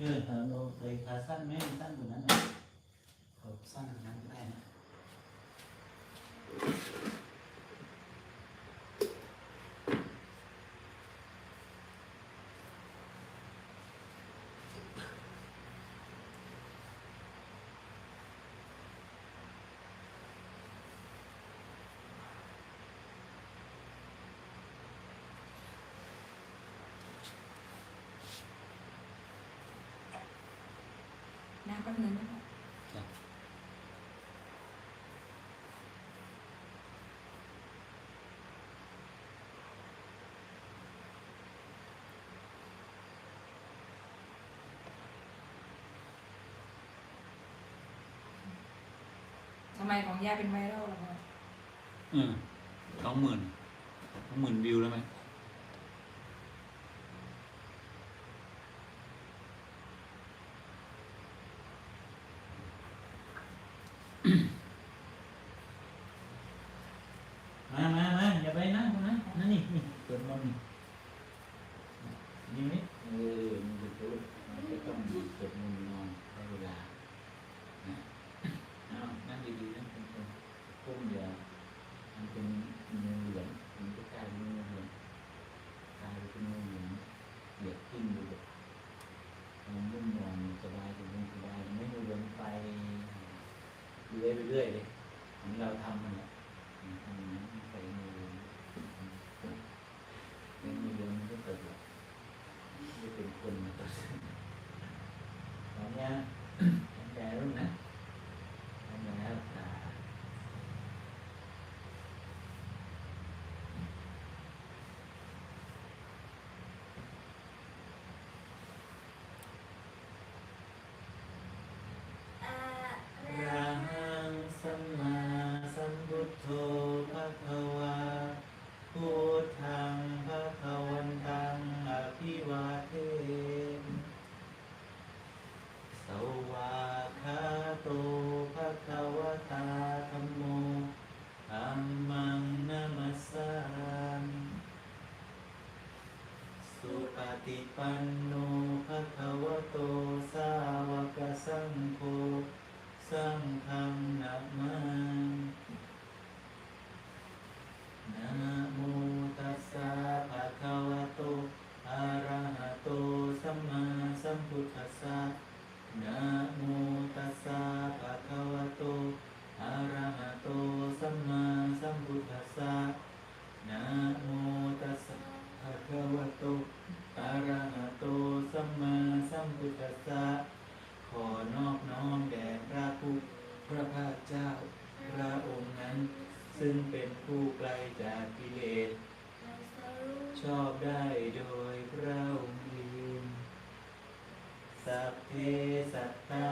เออขาเราเคยขาสั้นไหมสั้นกว่านั้นนะขอบสั้นกว่านั้นก็ได้นะ น้ำก็เงินนะคะจ้ะทำไมของย่าเป็นไวรัลล่ะพ่ออืมสองหมื่นสองหมื่นวิวแล้วไหม มามามาอย่าไปนั่งตรงนั้นนั่นนี่นี่เปิดมนต์นี่นี่ไหมเออมันจะพูดมันจะต้องเปิดมนต์นอนได้เวลานะอ้าวนั่งดีๆนะเป็นคนก้มอย่ามันเป็นงูเหลือมมันจะกลายเป็นงูเหลือมกลายเป็นงูเหลือมเหยียบทิ้งดูแบบมันนุ่มนวลสบายถึงสบายไม่งูเหลือมไป เรื่อยไปเรื่อยเลยเหมือนเราทำมันแหละทำอย่างนั้นใส่มือในมือเดียวมันก็เกิดหรอกไม่เป็นคนมาตัดตอนนี้แข็งใจรุ่นนะทำแล้วตาระหังสัมมาสัมพุทโธภะคะวาพุทธังภะคะวันตังอภิวาเทมิสวากขาโตภะคะวะตาธัมโมธัมมังนามัสสามิ สุปฏิ ปันโนภะคะวะโต สาวกสังโฆ สังฆังนะมามินะโมตัสสะภะคะวะโต อะระหะโต สัมมาสัมพุทธัสสะ งเป็นผู้ไกลจากกิเลส ชอบได้โดยพระองค์เองสัพเพสัตตา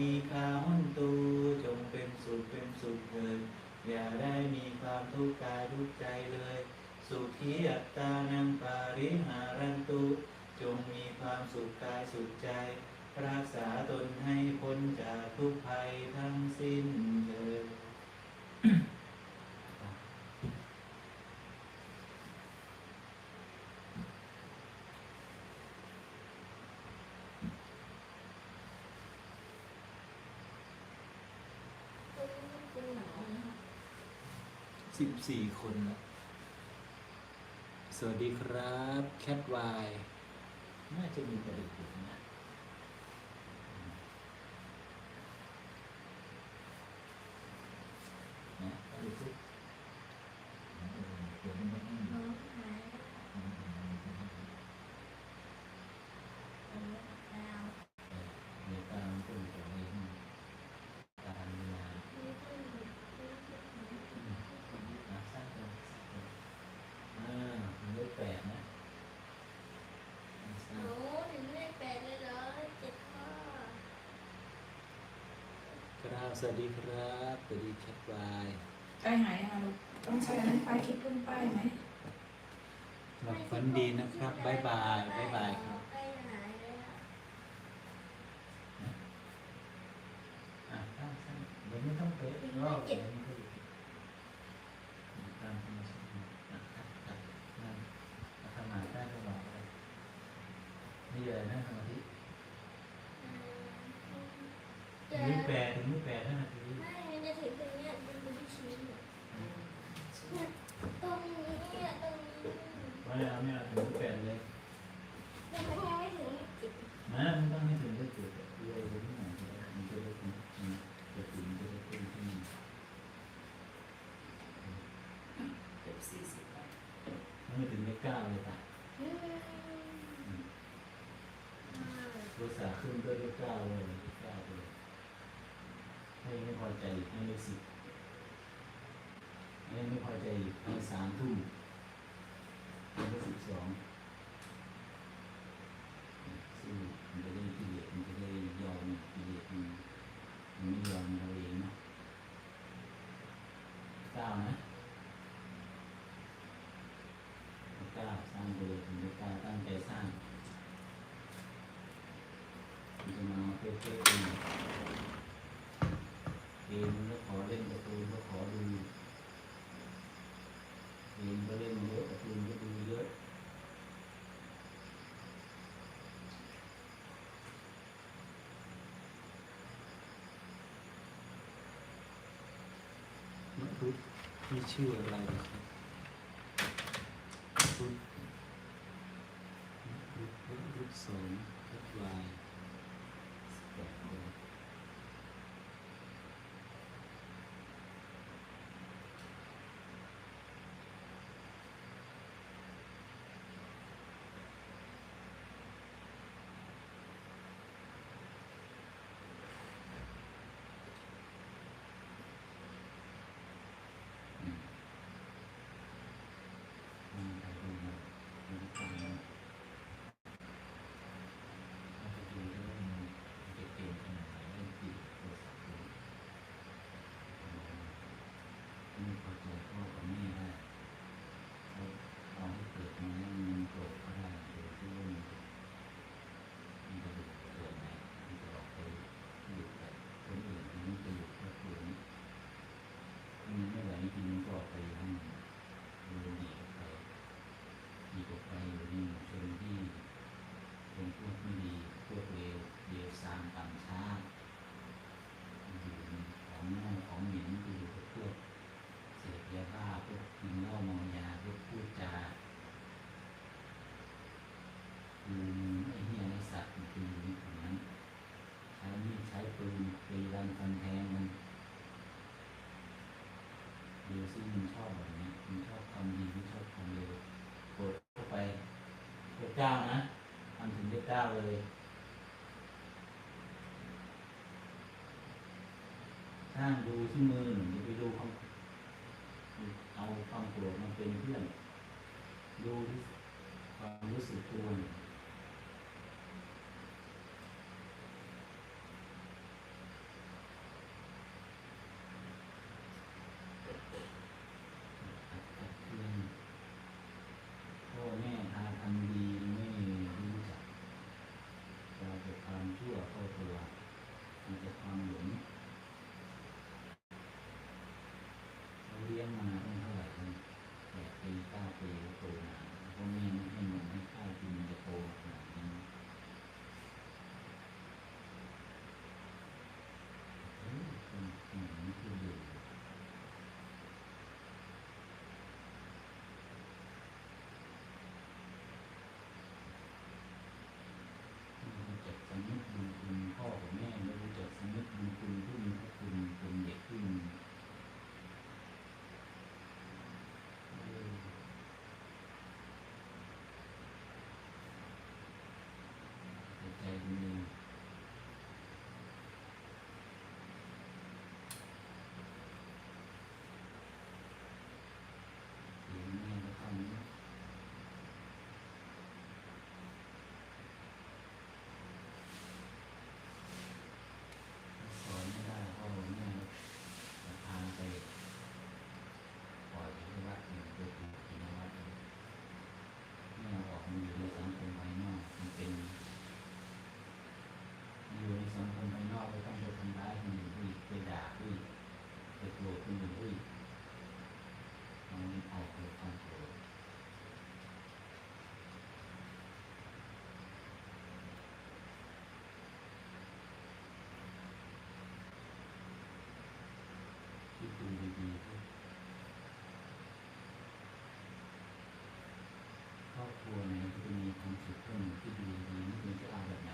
ดีคาหุนตูจงเป็นสุขเป็นสุขเถิดอย่าได้มีความทุกข์กายทุกข์ใจเลย สุขีอัตตานังปาริหารันตุจงมีความสุขกายสุขใจ รักษาตนให้พ้นจากทุกภัยทั้งสิ้นเถิด สิบสี่คนนะสวัสดีครับ แคทวาย น่าจะมีประเด็นอยู่นะนะ สวัสดีครับสวัสดีแคทวายใจหายยังลูกต้องใช้อันนี้ไปคิดขึ้นไปไหมหลับฝันดีนะครับบ๊ายบายบ๊ายบายครับ สี่สิบไม่ถึงเลขเก้าเลยป่ะเอ้ษักขึ้นด้วยเลขเก้าเลยเลก้าเลยให้ไม่พอใจอีกให้เลขสิบให้ไม่พอใจอีกให้สามทุ่มให้เสิบสอง งเดิมในการตั้งใจสร้างจะมาเพื่อเพื่อเกมก็ขอเล่นประตูก็ขอดูเกมก็เล่นเยอะประตูก็ดูเยอะไม่รู้ที่ชื่ออะไรครับ ศูนย์ xy เก้านะทำถึงเลขเก้าเลยข้างดูที่มือหนึ่งไปดูความเอาความโกรธมันเป็นเพื่อน ดูความรู้สึกตัว mm-hmm. อบครัวเนี่ยจะมีความสุขเพิ่มที่ดีดีนี่เป็นจะเอาแบบไหน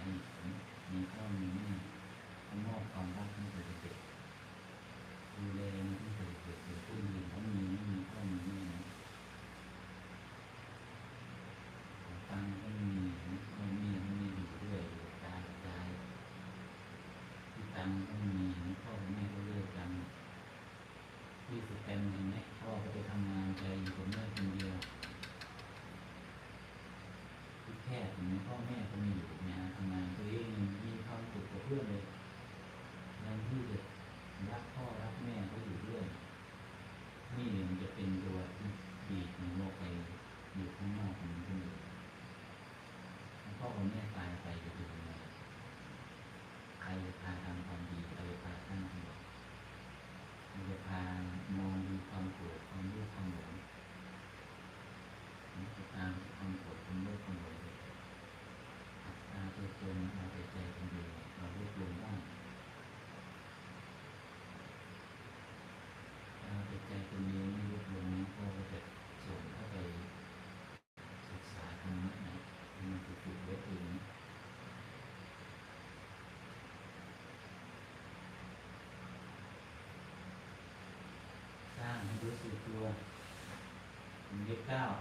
มีพ่อมีแม่มอบความรักให้กับเด็กๆดูแล ทย์อย่างนี้พ่อแม่ก็มีอยู่งานทำงานตัวเองมีความสุขกับเพื่อนเลยยังที่จะรักพ่อรักแม่เขาอยู่ด้วยนี่มันจะเป็นตัวบีบมันลงไปอยู่ข้างนอกมันขึ้นอยู่พ่อคนแม่ตายไปจะเป็นยังไงใครจะพาทำความดีใครจะพาสร้างประโยชนใครจะพามองดูความโกรธความรู้ความหลงจะตามความโกรธความรู้ความหลง Now.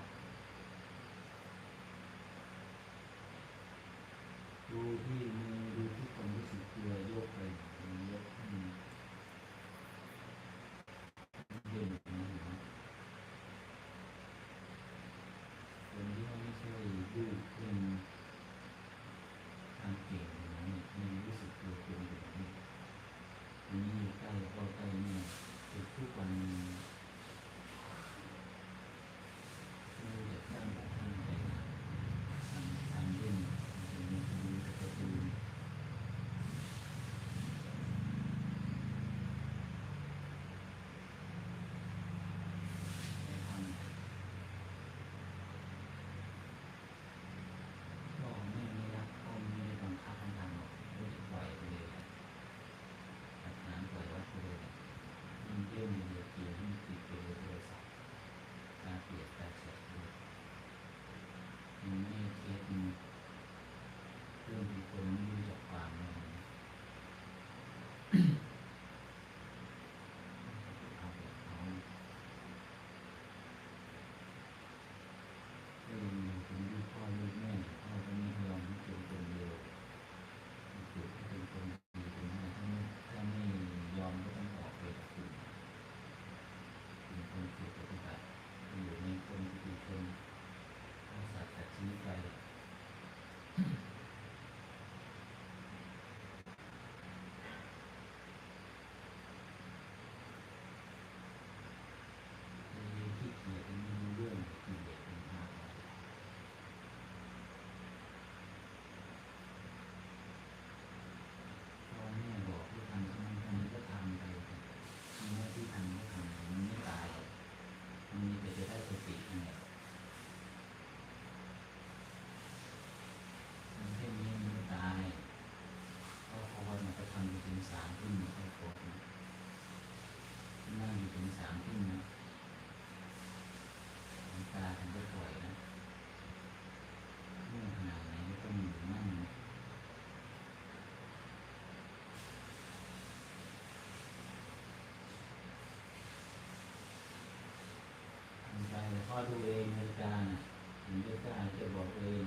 ถึงได้ก็อาจจะบอกเอง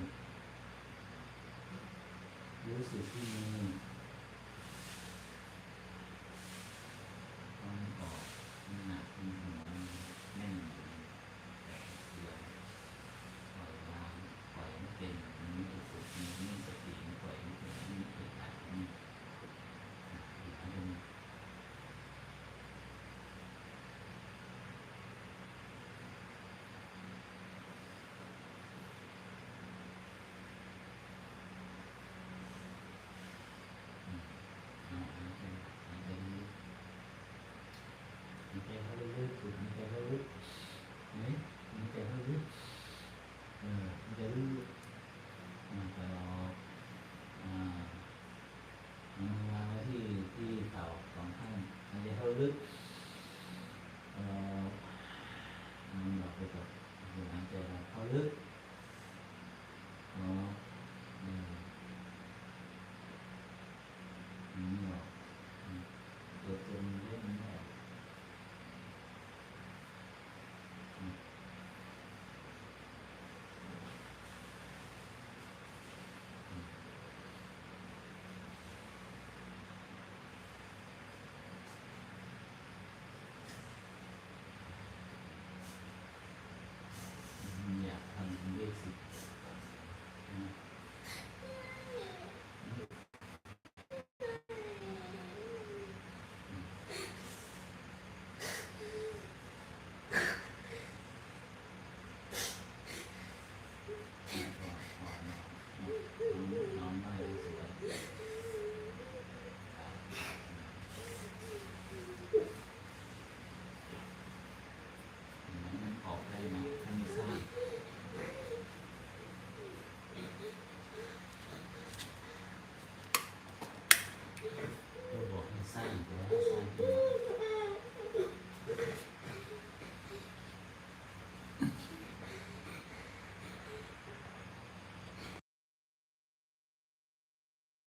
รู้สึกที่มี